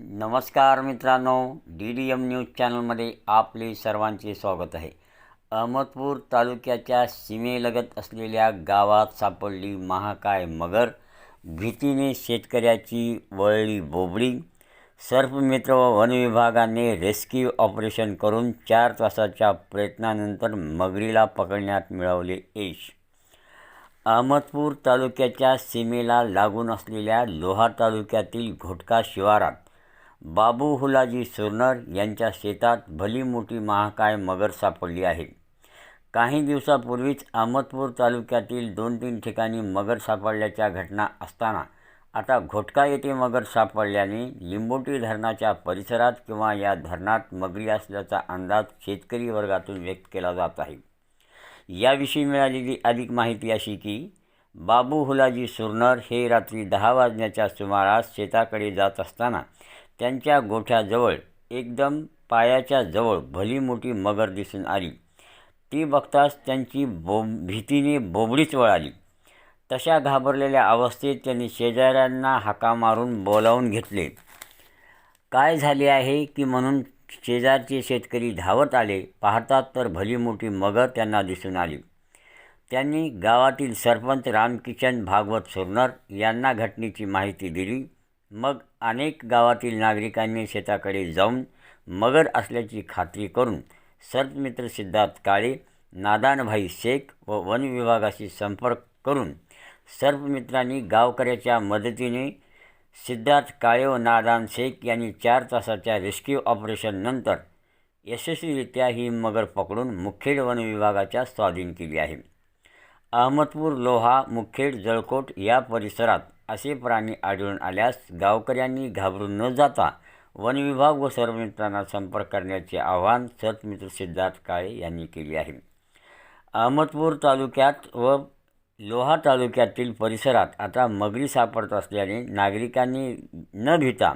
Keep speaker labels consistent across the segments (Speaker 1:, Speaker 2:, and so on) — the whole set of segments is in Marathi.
Speaker 1: नमस्कार मित्रांनो डी डी एम न्यूज चॅनलमध्ये आपले सर्वांचे स्वागत आहे. अहमदपूर तालुक्याच्या सीमेलगत असलेल्या गावात सापडली महाकाय मगर. भीतीने शेतकऱ्याची वळली बोबडी. सर्पमित्र व वनविभागाने रेस्क्यू ऑपरेशन करून चार तासाच्या प्रयत्नानंतर मगरीला पकडण्यात मिळवले यश. अहमदपूर तालुक्याच्या सीमेला लागून असलेल्या लोहा तालुक्यातील घोटका शिवारात बाबू हुलाजी सुरनर यांच्या शेतात भली मोठी महाकाय मगर सापडली आहे. काही दिवसापूर्वीच अहमदपूर तालुक्यातील दोन तीन ठिकाणी मगर सापडल्याच्या घटना असताना आता घोटका येथे मगर सापडल्याने लिंबोटी धरणाच्या परिसरात किंवा या धरणात मगरी असल्याचा अंदाज शेतकरी वर्गातून व्यक्त केला जात आहे. याविषयी मिळालेली अधिक माहिती अशी की बाबू हुलाजी सुरनर हे रात्री दहा वाजण्याच्या सुमारास शेताकडे जात असताना त्यांच्या गोठ्याजवळ एकदम पायाच्या जवळ भली मोठी मगर दिसून आली. ती बघताच त्यांची बो भीतीने बोबडीच वळाली. तशा घाबरलेल्या अवस्थेत त्यांनी शेजाऱ्यांना हाका मारून बोलावून घेतले. काय झाले आहे की म्हणून शेजारचे शेतकरी धावत आले? पाहतात तर भली मोठी मगर त्यांना दिसून आली. त्यांनी गावातील सरपंच रामकिशन भागवत सुरनर यांना घटनेची माहिती दिली. मग अनेक गावातील नागरिकांनी शेताकडे जाऊन मगर असल्याची खात्री करून सर्पमित्र सिद्धार्थ काळे नादानभाई शेख व वन विभागाशी संपर्क करून सर्पमित्रांनी गावकऱ्याच्या मदतीने सिद्धार्थ काळे व नादान शेख यांनी चार तासाच्या रेस्क्यू ऑपरेशननंतर यशस्वीरित्या ही मगर पकडून मुखेड वन विभागाच्या स्वाधीन केली आहे. अहमदपूर लोहा मुखेड जळकोट या परिसरात असे प्राणी आढळून आल्यास गावकऱ्यांनी घाबरून न जाता वनविभाग व सर्व मित्रांना संपर्क करण्याचे आवाहन सतमित्र सिद्धार्थ काळे यांनी केले आहे. अहमदपूर तालुक्यात व लोहा तालुक्यातील परिसरात आता मगरी सापडत असल्याने नागरिकांनी न भिता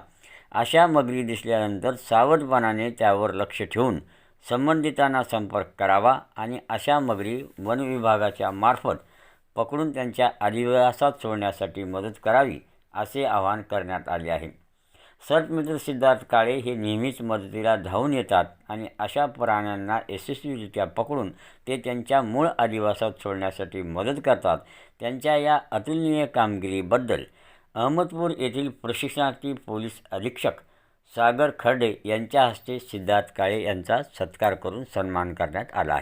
Speaker 1: अशा मगरी दिसल्यानंतर सावधपणाने त्यावर लक्ष ठेवून संबंधितांना संपर्क करावा आणि अशा मगरी वन विभागाच्या मार्फत पकडून त्यांच्या अधिवासात सोडण्यासाठी मदत करावी असे आवाहन करण्यात आले आहे. सर्पमित्र सिद्धार्थ काळे हे नेहमीच मदतीला धावून येतात आणि अशा प्राण्यांना यशस्वीरित्या पकडून ते त्यांच्या मूळ अधिवासात सोडण्यासाठी मदत करतात. त्यांच्या या अतुलनीय कामगिरीबद्दल अहमदपूर येथील प्रशिक्षणार्थी पोलीस अधीक्षक सागर खर्डे यांच्या हस्ते सिद्धार्थ काळे यांचा सत्कार करून सन्मान करण्यात आला आहे.